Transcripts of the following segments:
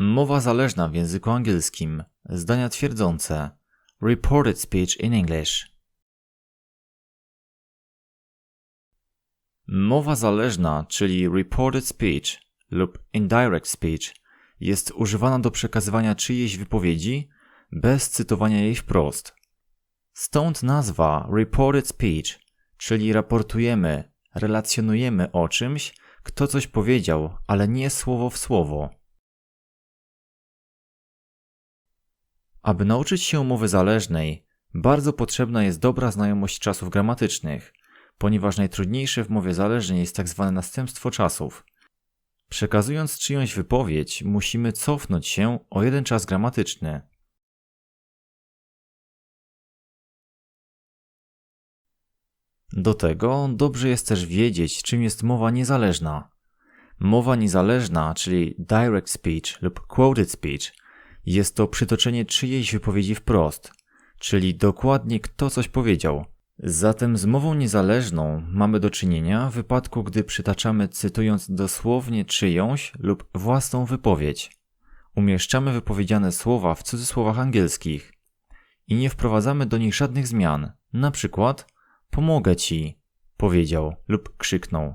Mowa zależna w języku angielskim. Zdania twierdzące. Reported speech in English. Mowa zależna, czyli reported speech lub indirect speech, jest używana do przekazywania czyjejś wypowiedzi bez cytowania jej wprost. Stąd nazwa reported speech, czyli raportujemy, relacjonujemy o czymś, kto coś powiedział, ale nie słowo w słowo. Aby nauczyć się mowy zależnej, bardzo potrzebna jest dobra znajomość czasów gramatycznych, ponieważ najtrudniejsze w mowie zależnej jest tak zwane następstwo czasów. Przekazując czyjąś wypowiedź, musimy cofnąć się o jeden czas gramatyczny. Do tego dobrze jest też wiedzieć, czym jest mowa niezależna. Mowa niezależna, czyli direct speech lub quoted speech, jest to przytoczenie czyjejś wypowiedzi wprost, czyli dokładnie kto coś powiedział. Zatem z mową niezależną mamy do czynienia w wypadku, gdy przytaczamy cytując dosłownie czyjąś lub własną wypowiedź. Umieszczamy wypowiedziane słowa w cudzysłowach angielskich i nie wprowadzamy do nich żadnych zmian. Na przykład pomogę ci, powiedział lub krzyknął.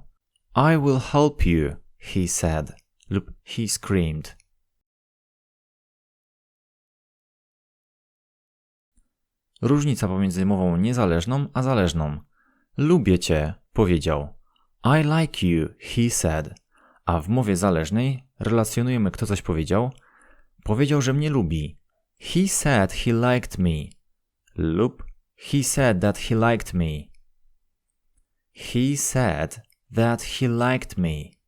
I will help you, he said lub he screamed. Różnica pomiędzy mową niezależną a zależną. Lubię cię, powiedział. I like you, he said. A w mowie zależnej relacjonujemy, kto coś powiedział. Powiedział, że mnie lubi. He said he liked me. Lub he said that he liked me. He said that he liked me.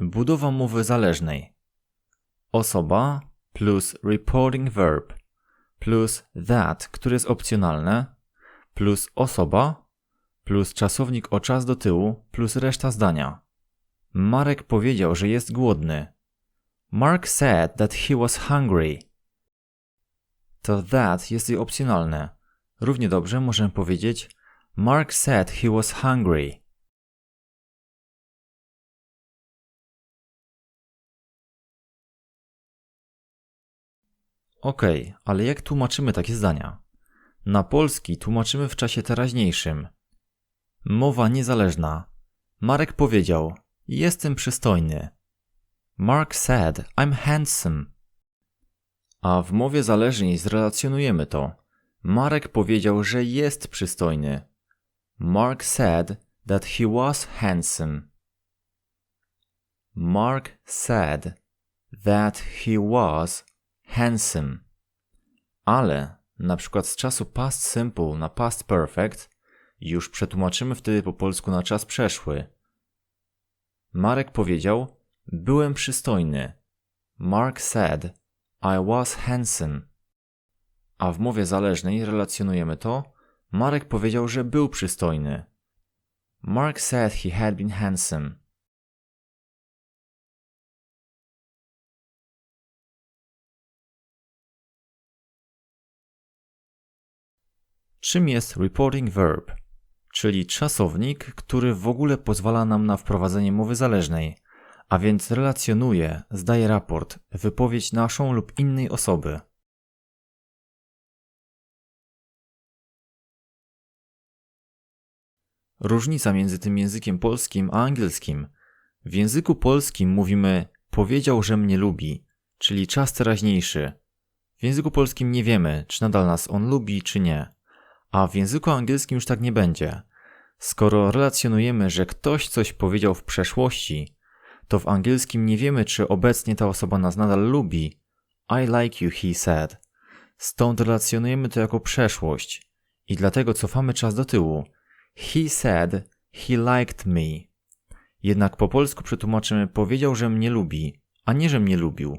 Budowa mowy zależnej. Osoba plus reporting verb plus that, które jest opcjonalne, plus osoba plus czasownik o czas do tyłu plus reszta zdania. Marek powiedział, że jest głodny. Mark said that he was hungry. To that jest i opcjonalne. Równie dobrze możemy powiedzieć Mark said he was hungry. Okej, okay, ale jak tłumaczymy takie zdania? Na polski tłumaczymy w czasie teraźniejszym. Mowa niezależna. Marek powiedział: Jestem przystojny. Mark said, I'm handsome. A w mowie zależnej zrelacjonujemy to. Marek powiedział, że jest przystojny. Mark said that he was handsome. Mark said that he was handsome. Ale na przykład z czasu past simple na past perfect już przetłumaczymy wtedy po polsku na czas przeszły. Marek powiedział: Byłem przystojny. Mark said: I was handsome. A w mowie zależnej relacjonujemy to: Marek powiedział, że był przystojny. Mark said he had been handsome. Czym jest reporting verb? Czyli czasownik, który w ogóle pozwala nam na wprowadzenie mowy zależnej, a więc relacjonuje, zdaje raport, wypowiedź naszą lub innej osoby. Różnica między tym językiem polskim a angielskim. W języku polskim mówimy powiedział, że mnie lubi, czyli czas teraźniejszy. W języku polskim nie wiemy, czy nadal nas on lubi, czy nie. A w języku angielskim już tak nie będzie. Skoro relacjonujemy, że ktoś coś powiedział w przeszłości, to w angielskim nie wiemy, czy obecnie ta osoba nas nadal lubi. I like you, he said. Stąd relacjonujemy to jako przeszłość i dlatego cofamy czas do tyłu. He said he liked me. Jednak po polsku przetłumaczymy powiedział, że mnie lubi, a nie, że mnie lubił.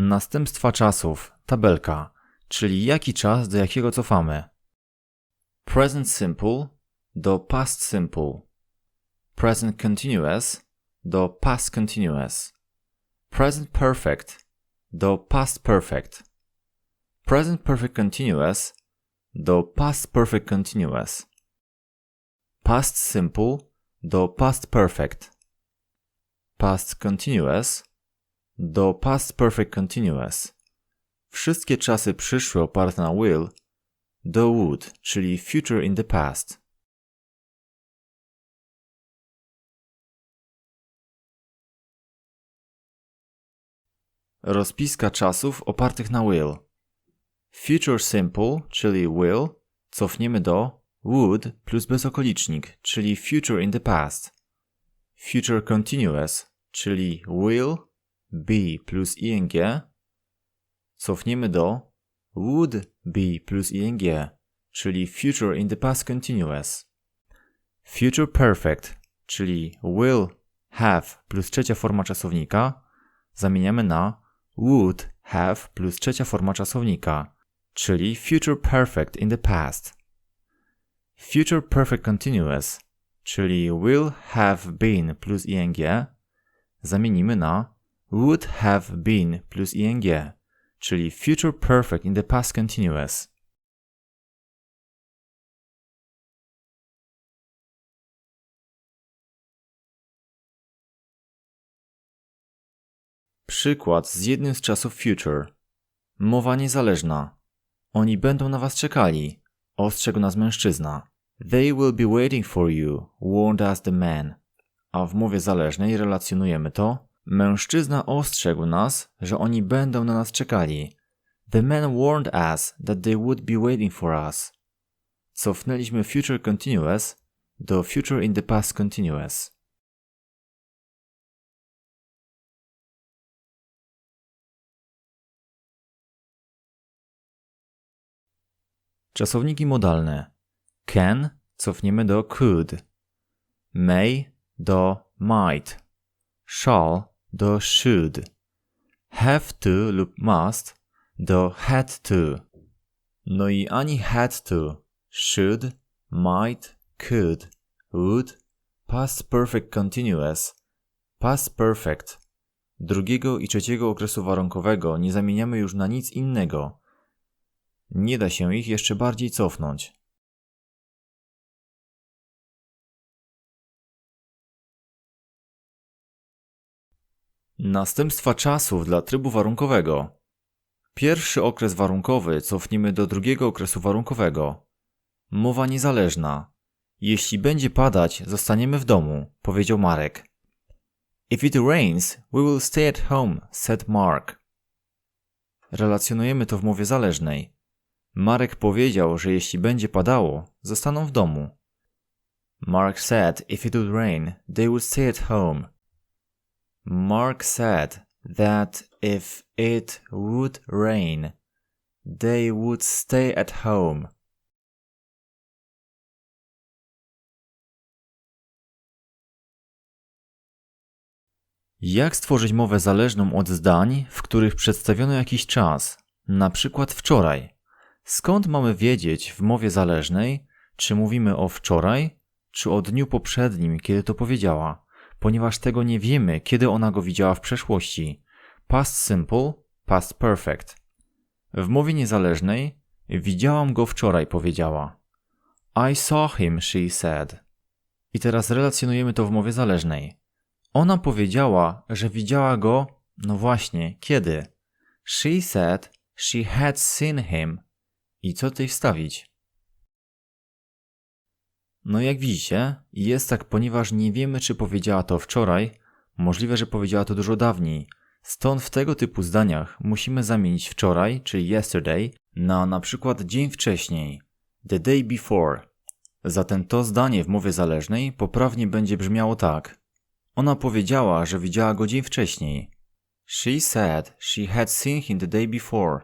Następstwa czasów, tabelka, czyli jaki czas do jakiego cofamy. Present simple do past simple. present continuous do past continuous. Present perfect do past perfect. Present perfect continuous do past perfect continuous. Past simple do past perfect. Past continuous do past perfect continuous. Wszystkie czasy przyszłe oparte na will do would, czyli future in the past. Rozpiska czasów opartych na will. Future simple, czyli will, cofniemy do would plus bezokolicznik, czyli future in the past. Future continuous, czyli will, be plus ing, cofniemy do would be plus ing, czyli future in the past continuous. Future perfect, czyli will, have plus trzecia forma czasownika, zamieniamy na would have plus trzecia forma czasownika, czyli future perfect in the past. Future perfect continuous, czyli will have been plus ing, zamienimy na would have been plus ing, czyli future perfect in the past continuous. Przykład z jednym z czasów future. Mowa niezależna. Oni będą na was czekali. Ostrzegł nas mężczyzna. They will be waiting for you, warned us the man. A w mowie zależnej relacjonujemy to. Mężczyzna ostrzegł nas, że oni będą na nas czekali. The man warned us that they would be waiting for us. Cofnęliśmy future continuous do future in the past continuous. Czasowniki modalne. Can cofniemy do could. May do might. Shall do should. Have to lub must do had to. No i ani had to, should, might, could, would, past perfect continuous, past perfect. Drugiego i trzeciego okresu warunkowego nie zamieniamy już na nic innego. Nie da się ich jeszcze bardziej cofnąć. Następstwa czasów dla trybu warunkowego. Pierwszy okres warunkowy cofnimy do drugiego okresu warunkowego. Mowa niezależna. Jeśli będzie padać, zostaniemy w domu, powiedział Marek. If it rains, we will stay at home, said Mark. Relacjonujemy to w mowie zależnej. Marek powiedział, że jeśli będzie padało, zostaną w domu. Mark said if it would rain, they would stay at home. Mark said that if it would rain, they would stay at home. Jak stworzyć mowę zależną od zdań, w których przedstawiono jakiś czas, na przykład wczoraj? Skąd mamy wiedzieć w mowie zależnej, czy mówimy o wczoraj, czy o dniu poprzednim, kiedy to powiedziała, ponieważ tego nie wiemy, kiedy ona go widziała w przeszłości. Past simple, past perfect. W mowie niezależnej widziałam go wczoraj, powiedziała. I saw him, she said. I teraz relacjonujemy to w mowie zależnej. Ona powiedziała, że widziała go, no właśnie, kiedy? She said she had seen him i co tutaj wstawić? No jak widzicie, jest tak, ponieważ nie wiemy, czy powiedziała to wczoraj, możliwe, że powiedziała to dużo dawniej. Stąd w tego typu zdaniach musimy zamienić wczoraj, czyli yesterday, na na przykład dzień wcześniej, the day before. Zatem to zdanie w mowie zależnej poprawnie będzie brzmiało tak. Ona powiedziała, że widziała go dzień wcześniej. She said she had seen him the day before.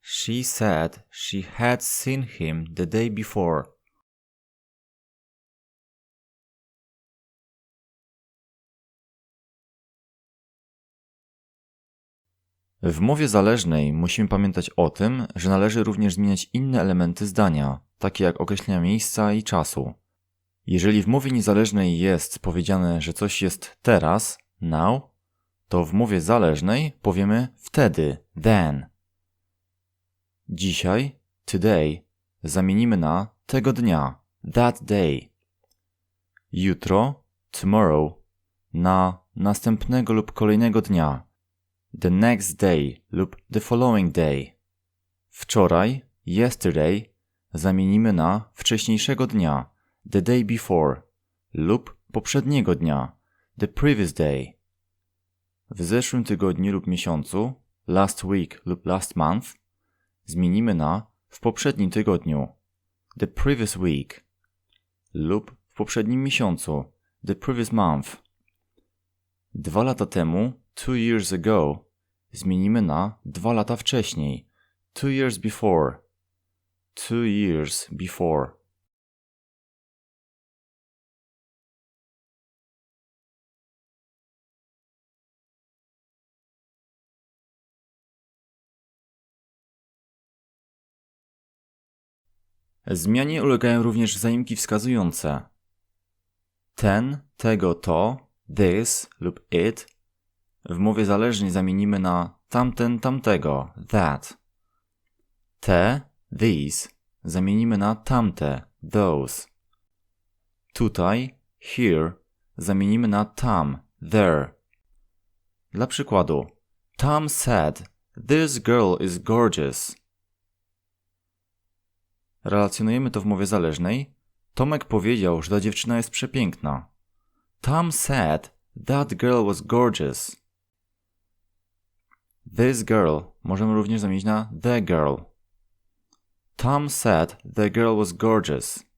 She said she had seen him the day before. W mowie zależnej musimy pamiętać o tym, że należy również zmieniać inne elementy zdania, takie jak określenia miejsca i czasu. Jeżeli w mowie niezależnej jest powiedziane, że coś jest teraz, now, to w mowie zależnej powiemy wtedy, then. Dzisiaj, today, zamienimy na tego dnia, that day. Jutro, tomorrow, na następnego lub kolejnego dnia, the next day lub the following day. Wczoraj, yesterday, zamienimy na wcześniejszego dnia, the day before, lub poprzedniego dnia, the previous day. W zeszłym tygodniu lub miesiącu, last week lub last month, zmienimy na w poprzednim tygodniu, the previous week, lub w poprzednim miesiącu, the previous month. Dwa lata temu, two years ago, zmienimy na dwa lata wcześniej, two years before, two years before. Zmianie ulegają również zaimki wskazujące ten, tego, to, this lub it. W mowie zależnej zamienimy na tamten, tamtego, that. Te, these zamienimy na tamte, those. Tutaj, here zamienimy na tam, there. Dla przykładu, Tom said, This girl is gorgeous. Relacjonujemy to w mowie zależnej. Tomek powiedział, że ta dziewczyna jest przepiękna. Tom said that girl was gorgeous. This girl możemy również zamienić na the girl. Tom said the girl was gorgeous.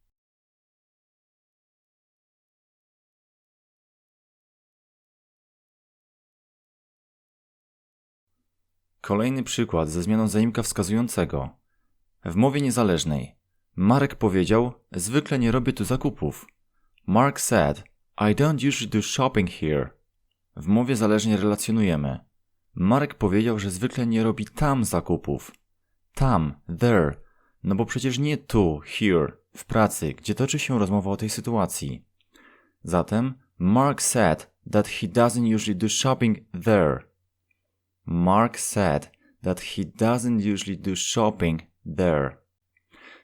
Kolejny przykład ze zmianą zaimka wskazującego. W mowie niezależnej Marek powiedział: Zwykle nie robię tu zakupów. Mark said: I don't usually do shopping here. W mowie zależnie relacjonujemy. Marek powiedział, że zwykle nie robi tam zakupów. Tam, there, no bo przecież nie tu, here, w pracy, gdzie toczy się rozmowa o tej sytuacji. Zatem Mark said that he doesn't usually do shopping there. Mark said that he doesn't usually do shopping there.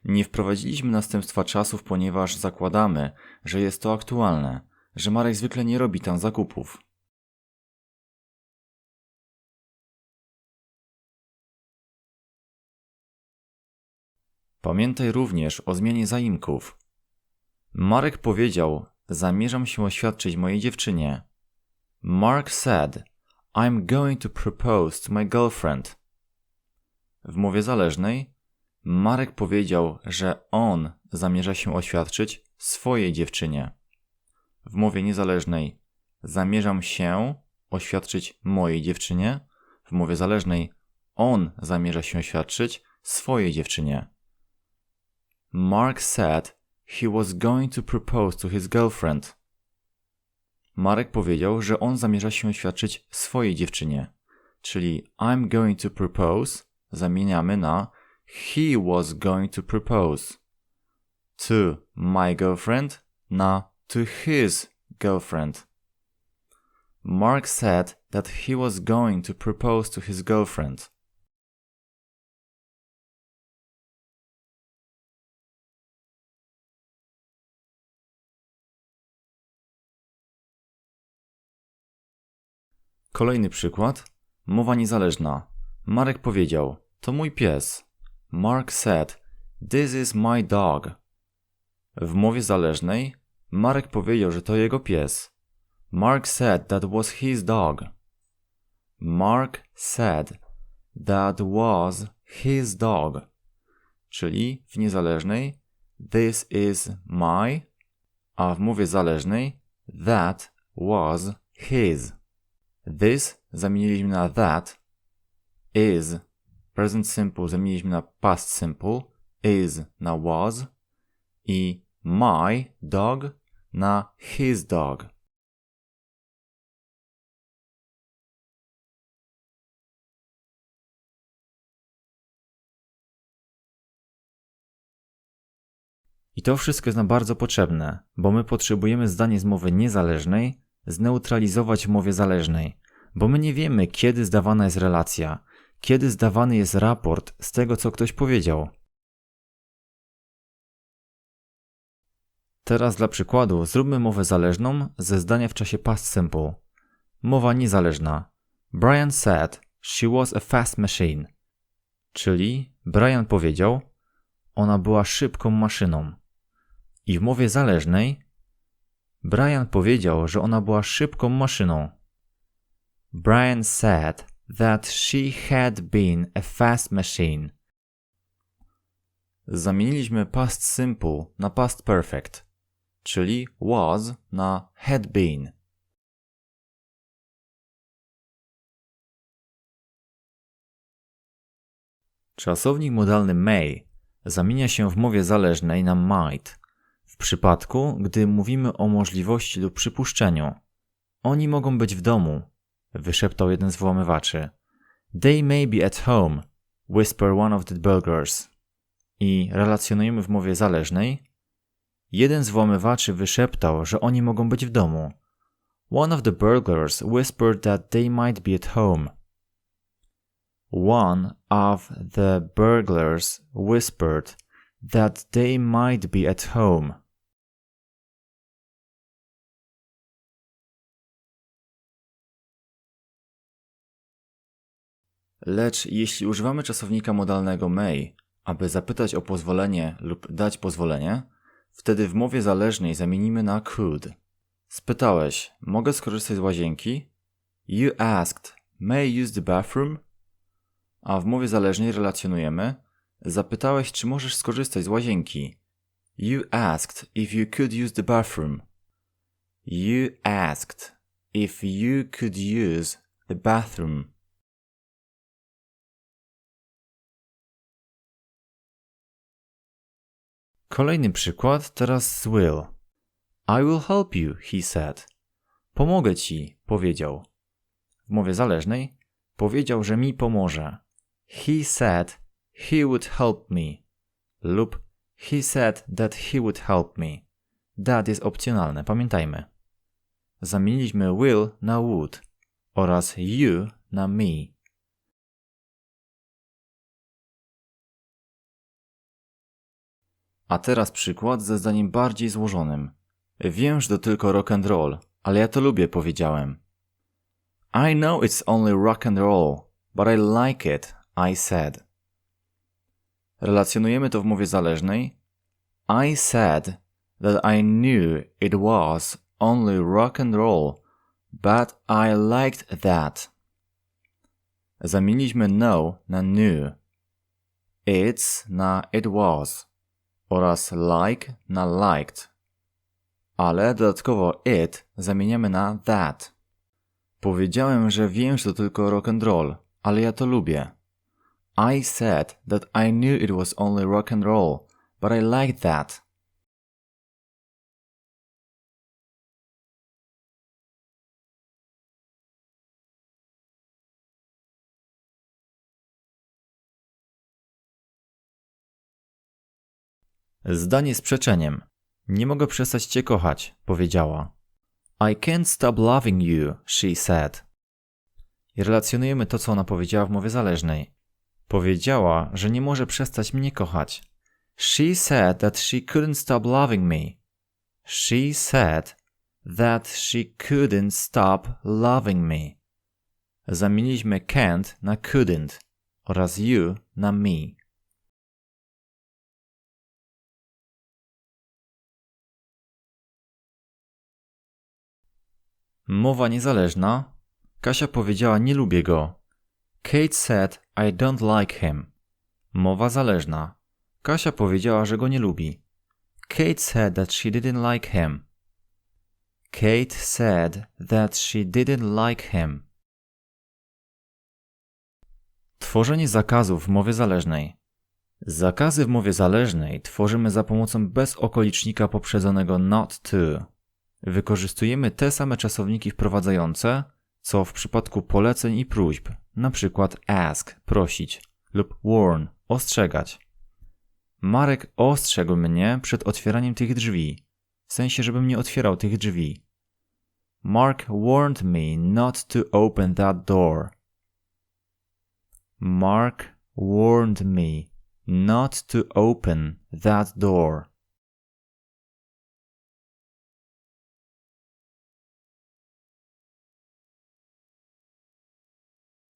Nie wprowadziliśmy następstwa czasów, ponieważ zakładamy, że jest to aktualne, że Marek zwykle nie robi tam zakupów. Pamiętaj również o zmianie zaimków. Marek powiedział: Zamierzam się oświadczyć mojej dziewczynie. Mark said: I'm going to propose to my girlfriend. W mowie zależnej Marek powiedział, że on zamierza się oświadczyć swojej dziewczynie. W mowie niezależnej zamierzam się oświadczyć mojej dziewczynie. W mowie zależnej on zamierza się oświadczyć swojej dziewczynie. Mark said he was going to propose to his girlfriend. Marek powiedział, że on zamierza się oświadczyć swojej dziewczynie. Czyli I'm going to propose zamieniamy na he was going to propose to my girlfriend na to his girlfriend. Mark said that he was going to propose to his girlfriend. Kolejny przykład. Mowa niezależna. Marek powiedział: To mój pies. Mark said, This is my dog. W mowie zależnej Marek powiedział, że to jego pies. Mark said that was his dog. Mark said that was his dog. Czyli w niezależnej this is my, a w mowie zależnej that was his. This zamieniliśmy na that, is present simple zamieniliśmy na past simple, is na was. I my dog na his dog. I to wszystko jest nam bardzo potrzebne, bo my potrzebujemy zdanie z mowy niezależnej zneutralizować w mowie zależnej, bo my nie wiemy, kiedy zdawana jest relacja, kiedy zdawany jest raport z tego, co ktoś powiedział. Teraz dla przykładu zróbmy mowę zależną ze zdania w czasie past simple. Mowa niezależna. Brian said she was a fast machine. Czyli Brian powiedział, ona była szybką maszyną. I w mowie zależnej Brian powiedział, że ona była szybką maszyną. Brian said that she had been a fast machine. Zamieniliśmy past simple na past perfect, czyli was na had been. Czasownik modalny may zamienia się w mowie zależnej na might w przypadku, gdy mówimy o możliwości lub przypuszczeniu. Oni mogą być w domu, wyszeptał jeden z włamywaczy. They may be at home, whisper one of the burglars. I relacjonujemy w mowie zależnej. Jeden z włamywaczy wyszeptał, że oni mogą być w domu. One of the burglars whispered that they might be at home. One of the burglars whispered that they might be at home. Lecz jeśli używamy czasownika modalnego may, aby zapytać o pozwolenie lub dać pozwolenie, wtedy w mowie zależnej zamienimy na could. Spytałeś, mogę skorzystać z łazienki? You asked, may use the bathroom? A w mowie zależnej relacjonujemy, zapytałeś, czy możesz skorzystać z łazienki. You asked if you could use the bathroom. You asked if you could use the bathroom. Kolejny przykład, teraz z Will. I will help you, he said. Pomogę ci, powiedział. W mowie zależnej powiedział, że mi pomoże. He said he would help me. Lub he said that he would help me. That jest opcjonalne, pamiętajmy. Zamieniliśmy will na would oraz you na me. A teraz przykład ze zdaniem bardziej złożonym. Wiem, że to tylko rock and roll, ale ja to lubię, powiedziałem. I know it's only rock and roll, but I like it, I said. Relacjonujemy to w mowie zależnej. I said that I knew it was only rock and roll, but I liked that. Zamieniliśmy know na knew. It's na it was oraz like na liked, ale dodatkowo it zamieniamy na that. Powiedziałem, że wiem, że to tylko rock and roll, ale ja to lubię. I said that I knew it was only rock and roll, but I liked that. Zdanie z przeczeniem. Nie mogę przestać cię kochać, powiedziała. I can't stop loving you, she said. I relacjonujemy to, co ona powiedziała w mowie zależnej. Powiedziała, że nie może przestać mnie kochać. She said that she couldn't stop loving me. She said that she couldn't stop loving me. Zamieniliśmy can't na couldn't oraz you na me. Mowa niezależna. Kasia powiedziała nie lubię go. Kate said I don't like him. Mowa zależna. Kasia powiedziała, że go nie lubi. Kate said that she didn't like him. Kate said that she didn't like him. Tworzenie zakazów w mowie zależnej. Zakazy w mowie zależnej tworzymy za pomocą bezokolicznika poprzedzonego not to. Wykorzystujemy te same czasowniki wprowadzające, co w przypadku poleceń i próśb, przykład ask prosić lub warn ostrzegać. Marek ostrzegł mnie przed otwieraniem tych drzwi. W sensie, żebym nie otwierał tych drzwi. Mark warned me not to open that door. Mark warned me not to open that door.